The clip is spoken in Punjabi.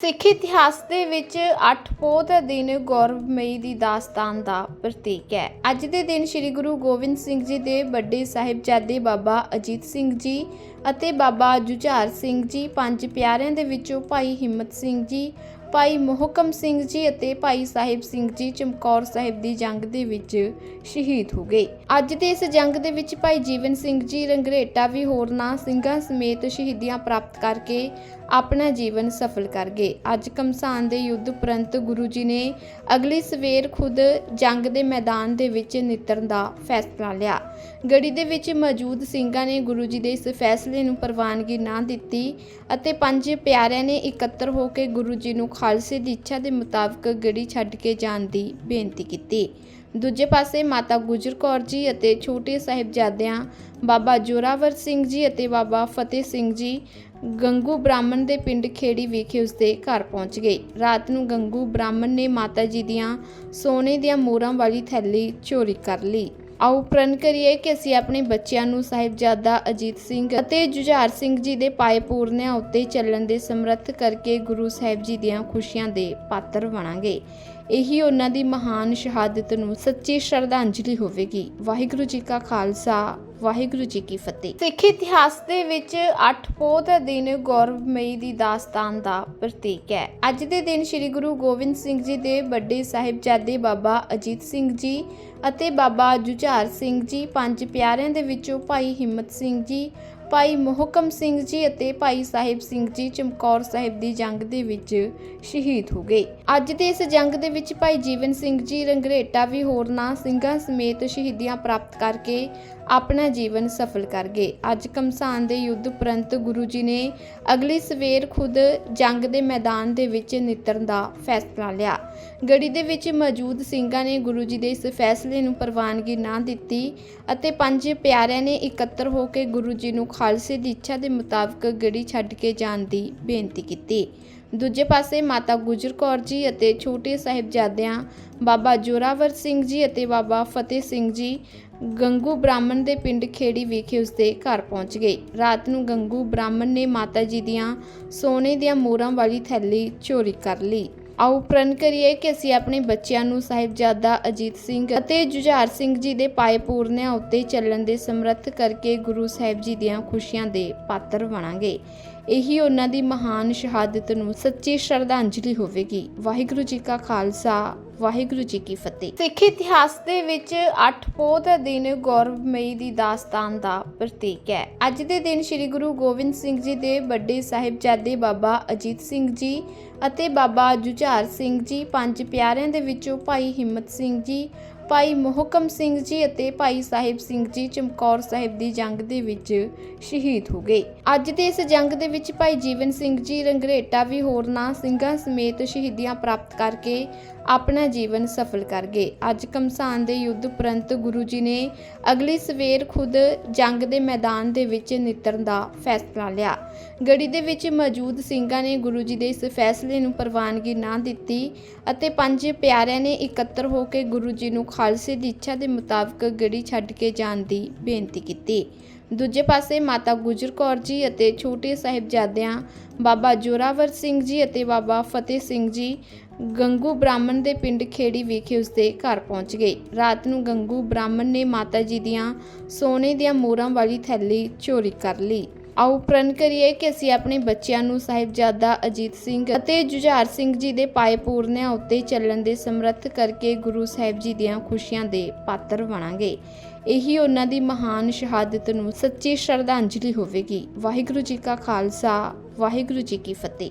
ਸਿੱਖ ਇਤਿਹਾਸ ਦੇ ਵਿੱਚ 8 ਪੋਹ ਦਾ ਦਿਨ ਗੌਰਵਮਈ ਦੀ ਦਾਸਤਾਨ ਦਾ ਪ੍ਰਤੀਕ ਹੈ। ਅੱਜ ਦੇ ਦਿਨ ਸ੍ਰੀ ਗੁਰੂ ਗੋਬਿੰਦ ਸਿੰਘ ਜੀ ਦੇ ਵੱਡੇ ਸਾਹਿਬਜ਼ਾਦੇ ਬਾਬਾ ਅਜੀਤ ਸਿੰਘ ਜੀ ਅਤੇ ਬਾਬਾ ਜੁਝਾਰ ਸਿੰਘ ਜੀ, ਪੰਜ ਪਿਆਰਿਆਂ ਦੇ ਵਿੱਚੋਂ ਭਾਈ ਹਿੰਮਤ ਸਿੰਘ ਜੀ ਭਾਈ ਮੋਹਕਮ ਸਿੰਘ ਜੀ ਅਤੇ ਭਾਈ ਸਾਹਿਬ ਸਿੰਘ ਜੀ ਚਮਕੌਰ ਸਾਹਿਬ ਦੀ ਜੰਗ ਦੇ ਵਿੱਚ ਸ਼ਹੀਦ ਹੋ ਗਏ। ਅੱਜ ਦੇ ਇਸ ਜੰਗ ਦੇ ਵਿੱਚ ਭਾਈ ਜੀਵਨ ਸਿੰਘ ਜੀ ਰੰਗਰੇਟਾ ਵੀ ਹੋਰਨਾਂ ਸਿੰਘਾਂ ਸਮੇਤ ਸ਼ਹੀਦੀਆਂ ਪ੍ਰਾਪਤ ਕਰਕੇ ਆਪਣਾ ਜੀਵਨ ਸਫਲ ਕਰ ਗਏ। ਅੱਜ ਕਮਸਾਨ ਦੇ ਯੁੱਧ ਉਪਰੰਤ ਗੁਰੂ ਜੀ ਨੇ ਅਗਲੀ ਸਵੇਰ ਖੁਦ ਜੰਗ ਦੇ ਮੈਦਾਨ ਦੇ ਵਿੱਚ ਨਿਤਰਨ ਦਾ ਫੈਸਲਾ ਲਿਆ। ਗੜੀ ਦੇ ਵਿੱਚ ਮੌਜੂਦ ਸਿੰਘਾਂ ਨੇ ਗੁਰੂ ਜੀ ਦੇ ਇਸ ਫੈਸਲੇ ਨੂੰ ਪ੍ਰਵਾਨਗੀ ਨਾ ਦਿੱਤੀ ਅਤੇ ਪੰਜ ਪਿਆਰਿਆਂ ਨੇ ਇਕੱਤਰ ਹੋ ਕੇ ਗੁਰੂ ਜੀ ਨੂੰ ਖਾਲਸੇ ਦੀ ਇੱਛਾ ਦੇ ਮੁਤਾਬਕ ਗੜੀ ਛੱਡ ਕੇ ਜਾਣ ਦੀ ਬੇਨਤੀ ਕੀਤੀ। ਦੂਜੇ ਪਾਸੇ ਮਾਤਾ ਗੁਜਰ ਕੌਰ ਜੀ ਅਤੇ ਛੋਟੇ ਸਾਹਿਬਜ਼ਾਦਿਆਂ ਬਾਬਾ ਜੋਰਾਵਰ ਸਿੰਘ ਜੀ ਅਤੇ ਬਾਬਾ ਫਤਿਹ ਸਿੰਘ ਜੀ ਗੰਗੂ ਬ੍ਰਾਹਮਣ ਦੇ ਪਿੰਡ ਖੇੜੀ ਵਿਖੇ ਉਸਦੇ ਘਰ ਪਹੁੰਚ ਗਏ। ਰਾਤ ਨੂੰ ਗੰਗੂ ਬ੍ਰਾਹਮਣ ਨੇ ਮਾਤਾ ਜੀ ਦੀਆਂ ਸੋਨੇ ਦੀਆਂ ਮੋਹਰਾਂ ਵਾਲੀ ਥੈਲੀ ਚੋਰੀ ਕਰ ਲਈ। ਆਓ ਪ੍ਰਣ ਕਰੀਏ ਕਿ ਅਸੀਂ ਆਪਣੇ ਬੱਚਿਆਂ ਨੂੰ ਸਾਹਿਬਜ਼ਾਦਾ ਅਜੀਤ ਸਿੰਘ ਅਤੇ ਜੁਝਾਰ ਸਿੰਘ ਜੀ ਦੇ ਪਾਏ ਪੂਰਨਿਆਂ ਉੱਤੇ ਚੱਲਣ ਦੇ ਸਮਰੱਥ ਕਰਕੇ ਗੁਰੂ ਸਾਹਿਬ ਜੀ ਦੀਆਂ ਖੁਸ਼ੀਆਂ ਦੇ ਪਾਤਰ ਬਣਾਂਗੇ। ਇਹੀ ਉਹਨਾਂ ਦੀ ਮਹਾਨ ਸ਼ਹਾਦਤ ਨੂੰ ਸੱਚੀ ਸ਼ਰਧਾਂਜਲੀ ਹੋਵੇਗੀ। ਵਾਹਿਗੁਰੂ ਜੀ ਕਾ ਖਾਲਸਾ, ਵਾਹਿਗੁਰੂ ਜੀ ਕੀ ਫਤਿਹ। ਸਿੱਖ ਇਤਿਹਾਸ ਦੇ ਵਿੱਚ ਅੱਠ ਪੋਹ ਦਾ ਦਿਨ ਗੌਰਵਮਈ ਦੀ ਦਾਸਤਾਨ ਦਾ ਪ੍ਰਤੀਕ ਹੈ। ਅੱਜ ਦੇ ਦਿਨ ਸ੍ਰੀ ਗੁਰੂ ਗੋਬਿੰਦ ਸਿੰਘ ਜੀ ਦੇ ਵੱਡੇ ਸਾਹਿਬਜ਼ਾਦੇ ਬਾਬਾ ਅਜੀਤ ਸਿੰਘ ਜੀ ਅਤੇ ਬਾਬਾ ਜੁਝਾਰ ਸਿੰਘ ਜੀ, ਪੰਜ ਪਿਆਰਿਆਂ ਦੇ ਵਿੱਚੋਂ ਭਾਈ ਹਿੰਮਤ ਸਿੰਘ ਜੀ ਭਾਈ ਮੋਹਕਮ ਸਿੰਘ ਜੀ ਅਤੇ ਭਾਈ ਸਾਹਿਬ ਸਿੰਘ ਜੀ ਚਮਕੌਰ ਸਾਹਿਬ ਦੀ ਜੰਗ ਦੇ ਵਿੱਚ ਸ਼ਹੀਦ ਹੋ ਗਏ। ਅੱਜ ਦੇ ਇਸ ਜੰਗ ਦੇ ਵਿੱਚ ਭਾਈ ਜੀਵਨ ਸਿੰਘ ਜੀ ਰੰਗਰੇਟਾ ਵੀ ਹੋਰਨਾਂ ਸਿੰਘਾਂ ਸਮੇਤ ਸ਼ਹੀਦੀਆਂ ਪ੍ਰਾਪਤ ਕਰਕੇ ਆਪਣਾ ਜੀਵਨ ਸਫਲ ਕਰ ਗਏ। ਅੱਜ ਕਮਸਾਨ ਦੇ ਯੁੱਧ ਉਪਰੰਤ ਗੁਰੂ ਜੀ ਨੇ ਅਗਲੀ ਸਵੇਰ ਖੁਦ ਜੰਗ ਦੇ ਮੈਦਾਨ ਦੇ ਵਿੱਚ ਨਿਤਰਨ ਦਾ ਫੈਸਲਾ ਲਿਆ। ਗੜੀ ਦੇ ਵਿੱਚ ਮੌਜੂਦ ਸਿੰਘਾਂ ਨੇ ਗੁਰੂ ਜੀ ਦੇ ਇਸ ਫੈਸਲੇ ਨੂੰ ਪ੍ਰਵਾਨਗੀ ਨਾ ਦਿੱਤੀ ਅਤੇ ਪੰਜ ਪਿਆਰਿਆਂ ਨੇ ਇਕੱਤਰ ਹੋ ਕੇ ਗੁਰੂ ਜੀ ਨੂੰ ਖਾਲਸੇ ਦੀ ਇੱਛਾ ਦੇ ਮੁਤਾਬਕ ਗੜੀ ਛੱਡ ਕੇ ਜਾਣ ਦੀ ਬੇਨਤੀ ਕੀਤੀ। ਦੂਜੇ ਪਾਸੇ ਮਾਤਾ ਗੁਜਰ ਕੌਰ ਜੀ ਅਤੇ ਛੋਟੇ ਸਾਹਿਬਜ਼ਾਦਿਆਂ ਬਾਬਾ ਜੋਰਾਵਰ ਸਿੰਘ ਜੀ ਅਤੇ ਬਾਬਾ ਫਤਿਹ ਸਿੰਘ ਜੀ ਗੰਗੂ ਬ੍ਰਾਹਮਣ ਦੇ ਪਿੰਡ ਖੇੜੀ ਵਿਖੇ ਉਸਦੇ ਘਰ ਪਹੁੰਚ ਗਏ। ਰਾਤ ਨੂੰ ਗੰਗੂ ਬ੍ਰਾਹਮਣ ਨੇ ਮਾਤਾ ਜੀ ਦੀਆਂ ਸੋਨੇ ਦੀਆਂ ਮੋਹਰਾਂ ਵਾਲੀ ਥੈਲੀ ਚੋਰੀ ਕਰ ਲਈ। ਆਓ ਪ੍ਰਣ ਕਰੀਏ ਕਿ ਅਸੀਂ ਆਪਣੇ ਬੱਚਿਆਂ ਨੂੰ ਸਾਹਿਬਜ਼ਾਦਾ ਅਜੀਤ ਸਿੰਘ ਅਤੇ ਜੁਝਾਰ ਸਿੰਘ ਜੀ ਦੇ ਪਾਏ ਪੂਰਨਿਆਂ ਉੱਤੇ ਚੱਲਣ ਦੇ ਸਮਰੱਥ ਕਰਕੇ ਗੁਰੂ ਸਾਹਿਬ ਜੀ ਦੀਆਂ ਖੁਸ਼ੀਆਂ ਦੇ ਪਾਤਰ ਬਣਾਂਗੇ। ਇਹੀ ਉਹਨਾਂ ਦੀ ਮਹਾਨ ਸ਼ਹਾਦਤ ਨੂੰ ਸੱਚੀ ਸ਼ਰਧਾਂਜਲੀ ਹੋਵੇਗੀ। ਵਾਹਿਗੁਰੂ ਜੀ ਕਾ ਖਾਲਸਾ। ਵਾਹਿਗੁਰੂ ਜੀ ਕੀ ਫਤਿਹ। ਸਿੱਖ ਇਤਿਹਾਸ ਦੇ ਵਿੱਚ 8 ਪੋਹ ਦਾ ਦਿਨ ਗੌਰਵਮਈ ਦੀ ਦਾਸਤਾਨ ਦਾ ਪ੍ਰਤੀਕ ਹੈ। ਅੱਜ ਦੇ ਦਿਨ ਸ੍ਰੀ ਗੁਰੂ ਗੋਬਿੰਦ ਸਿੰਘ ਜੀ ਦੇ ਵੱਡੇ ਸਾਹਿਬਜ਼ਾਦੇ ਬਾਬਾ ਅਜੀਤ ਸਿੰਘ ਜੀ ਅਤੇ ਬਾਬਾ ਜੁਝਾਰ ਸਿੰਘ ਜੀ, ਪੰਜ ਪਿਆਰਿਆਂ ਦੇ ਵਿੱਚੋਂ ਭਾਈ ਹਿੰਮਤ ਸਿੰਘ ਜੀ, ਭਾਈ ਮੋਹਕਮ ਸਿੰਘ ਜੀ ਅਤੇ ਭਾਈ ਸਾਹਿਬ ਸਿੰਘ ਜੀ ਚਮਕੌਰ ਸਾਹਿਬ ਦੀ ਜੰਗ ਦੇ ਵਿੱਚ ਸ਼ਹੀਦ ਹੋ ਗਏ। ਅੱਜ ਦੇ ਇਸ ਜੰਗ ਦੇ ਵਿੱਚ ਭਾਈ ਜੀਵਨ ਸਿੰਘ ਜੀ ਰੰਗਰੇਟਾ ਵੀ ਹੋਰਨਾਂ ਸਿੰਘਾਂ ਸਮੇਤ ਸ਼ਹੀਦੀਆਂ ਪ੍ਰਾਪਤ ਕਰਕੇ ਆਪਣਾ ਜੀਵਨ ਸਫਲ ਕਰ ਗਏ। ਅੱਜ ਕਮਸਾਨ ਦੇ ਯੁੱਧ ਉਪਰੰਤ ਗੁਰੂ ਜੀ ਨੇ ਅਗਲੀ ਸਵੇਰ ਖੁਦ ਜੰਗ ਦੇ ਮੈਦਾਨ ਦੇ ਵਿੱਚ ਨਿਤਰਨ ਦਾ ਫੈਸਲਾ ਲਿਆ। ਗੜੀ ਦੇ ਵਿੱਚ ਮੌਜੂਦ ਸਿੰਘਾਂ ਨੇ ਗੁਰੂ ਜੀ ਦੇ ਇਸ ਫੈਸਲੇ ਨੂੰ ਪ੍ਰਵਾਨਗੀ ਨਾ ਦਿੱਤੀ ਅਤੇ ਪੰਜ ਪਿਆਰਿਆਂ ਨੇ ਇਕੱਤਰ ਹੋ ਕੇ ਗੁਰੂ ਜੀ ਨੂੰ ਖਾਲਸੇ ਦੀ ਇੱਛਾ ਦੇ ਮੁਤਾਬਕ ਗੜੀ ਛੱਡ ਕੇ ਜਾਣ ਦੀ ਬੇਨਤੀ ਕੀਤੀ। ਦੂਜੇ ਪਾਸੇ ਮਾਤਾ ਗੁਜਰ ਕੌਰ ਜੀ ਅਤੇ ਛੋਟੇ ਸਾਹਿਬਜ਼ਾਦਿਆਂ, ਬਾਬਾ ਜੋਰਾਵਰ ਸਿੰਘ ਜੀ ਅਤੇ ਬਾਬਾ ਫਤਿਹ ਸਿੰਘ ਜੀ ਗੰਗੂ ਬ੍ਰਾਹਮਣ ਦੇ ਪਿੰਡ ਖੇੜੀ ਵਿਖੇ ਉਸਦੇ ਘਰ ਪਹੁੰਚ ਗਏ। ਰਾਤ ਨੂੰ ਗੰਗੂ ਬ੍ਰਾਹਮਣ ਨੇ ਮਾਤਾ ਜੀ ਦੀਆਂ ਸੋਨੇ ਦੀਆਂ ਮੋਹਰਾਂ ਵਾਲੀ ਥੈਲੀ ਚੋਰੀ ਕਰ ਲਈ। ਆਓ ਪ੍ਰਣ ਕਰੀਏ ਕਿ ਅਸੀਂ ਆਪਣੇ ਬੱਚਿਆਂ ਨੂੰ ਸਾਹਿਬਜ਼ਾਦਾ ਅਜੀਤ ਸਿੰਘ ਅਤੇ ਜੁਝਾਰ ਸਿੰਘ ਜੀ ਦੇ ਪਾਏ ਪੂਰਨਿਆਂ ਉੱਤੇ ਚੱਲਣ ਦੇ ਸਮਰੱਥ ਕਰਕੇ ਗੁਰੂ ਸਾਹਿਬ ਜੀ ਦੀਆਂ ਖੁਸ਼ੀਆਂ ਦੇ ਪਾਤਰ ਬਣਾਂਗੇ। ਇਹੀ ਉਹਨਾਂ ਦੀ ਮਹਾਨ ਸ਼ਹਾਦਤ ਨੂੰ ਸੱਚੀ ਸ਼ਰਧਾਂਜਲੀ ਹੋਵੇਗੀ। ਵਾਹਿਗੁਰੂ ਜੀ ਕਾ ਖਾਲਸਾ, ਵਾਹਿਗੁਰੂ ਜੀ ਕੀ ਫਤਿਹ।